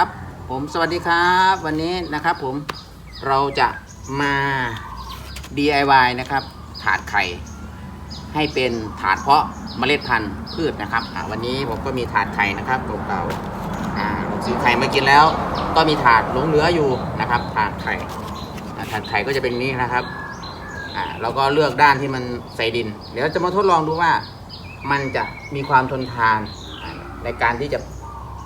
ครับผมสวัสดีครับ วันนี้นะครับผมเราจะมา DIY นะครับ ถาดไข่ ให้เป็นถาดเพาะเมล็ดพันธุ์พืชนะครับวันนี้ผมก็มีถาดไข่นะครับเก่าๆอ่าผมซื้อไข่มากินแล้ว ก็มีถาดหลงเหลืออยู่นะครับ ถาดไข่ถาดไข่ก็จะเป็นนี้นะครับเราก็เลือกด้านที่มันใส่ดิน เดี๋ยวจะมาทดลองดูว่ามันจะมีความทนทานในการที่จะ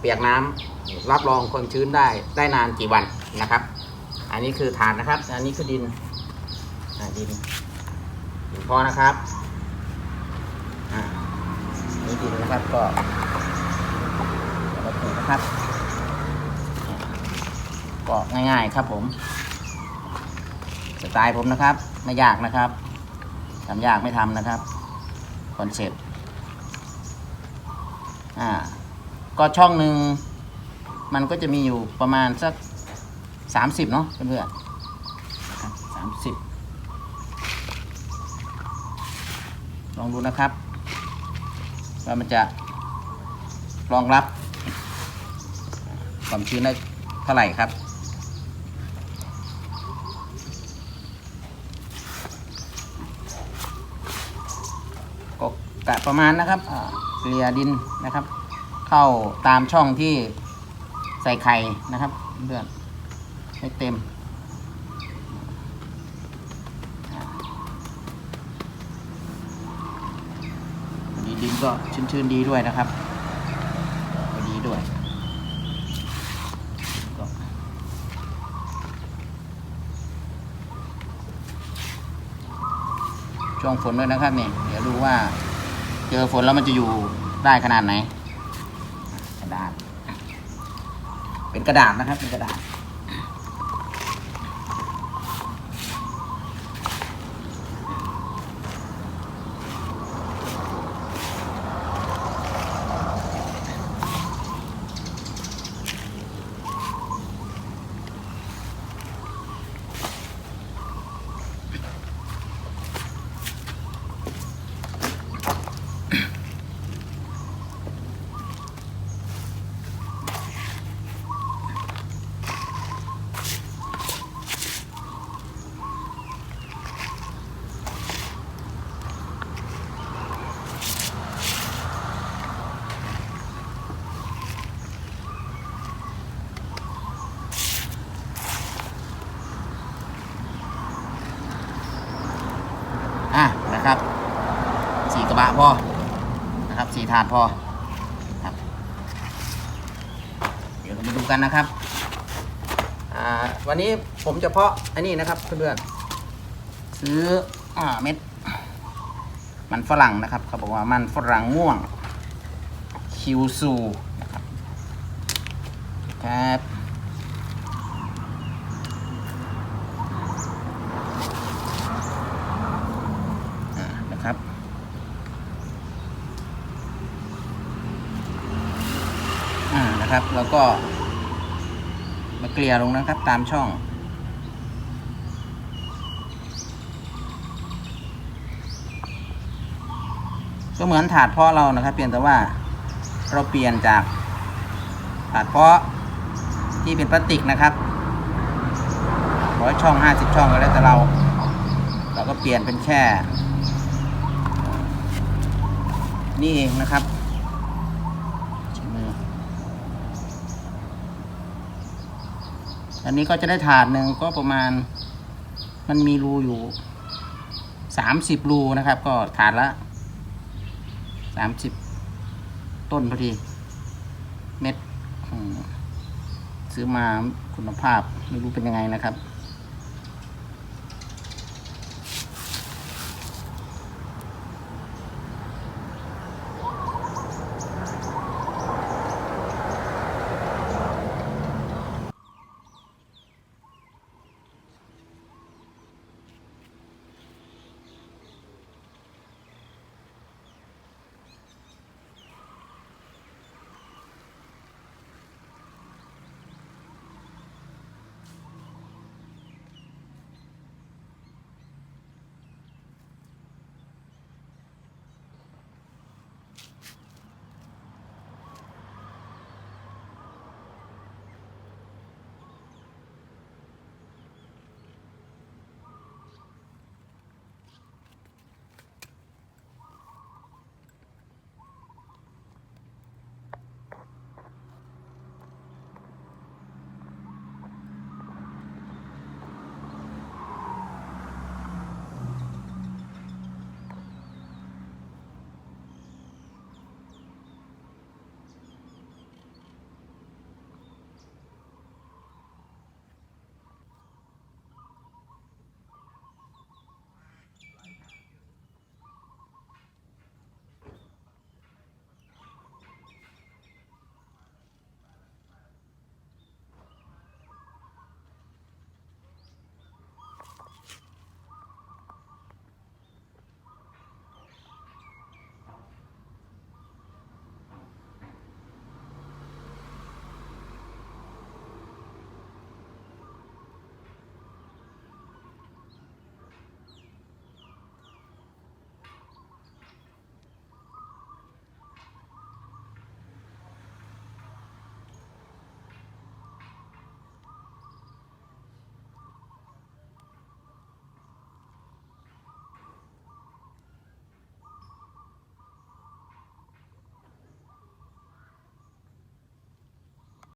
เปียกน้ำรับรองความชื้นได้ได้นานกี่วันนะครับ อันนี้คือถาดนะครับ อันนี้คือดินดินดินพอนะครับอ่านี่ดินนะครับก็เราปลูกนะครับก็ง่ายๆครับผมสไตล์ผมนะครับ ไม่ยากนะครับทำยากไม่ทำนะครับคอนเซ็ปต์อ่า ก็ช่องหนึ่งมันก็จะมีอยู่ประมาณสักสามสิบเนาะเพื่อนๆสามสิบลองดูนะครับว่ามันจะรองรับ ความชื้นได้เท่าไหร่ครับก็กะประมาณนะครับเกลี่ยดินนะครับ เข้าตามช่องที่ใส่ไข่นะครับเพื่อนให้เต็ม ดีดินก็ชื้นๆดีด้วยนะครับดีด้วยช่วงฝนด้วยนะครับเนี่ยเดี๋ยวดูว่า เจอฝนแล้วมันจะอยู่ได้ขนาดไหน ระดาษ เป็นกระดาษนะครับ เป็นกระดาษ อะ นะครับสี่กระบะพอนะครับสี่ถาดพอครับเดี๋ยวเรามาดูกันนะครับวันนี้ผมจะเพาะอันนี้นะครับเพื่อนๆซื้ออเม็ด มันฝรั่งนะครับเขาบอกว่ามันฝรั่งม่วงคิวซูนะครับครับ อ่านะครับ อ่า นะครับ แล้วก็ มาเกลี่ยลงนะครับ ตามช่อง ก็เหมือนถาดเพาะเรานะครับ เพียงแต่ว่าเราเปลี่ยนจากถาดเพาะที่เป็นพลาสติกนะครับร้อยช่องห้าสิบช่องก็แล้วแต่เรา เราก็เปลี่ยนเป็นแค่ นี่เองนะครับชิ้นมือ อันนี้ก็จะได้ถาดหนึ่งก็ประมาณ มันมีรูอยู่สามสิบรูนะครับ ก็ถาดละสามสิบต้นพอดี เม็ดซื้อมาคุณภาพไม่รู้เป็นยังไงนะครับ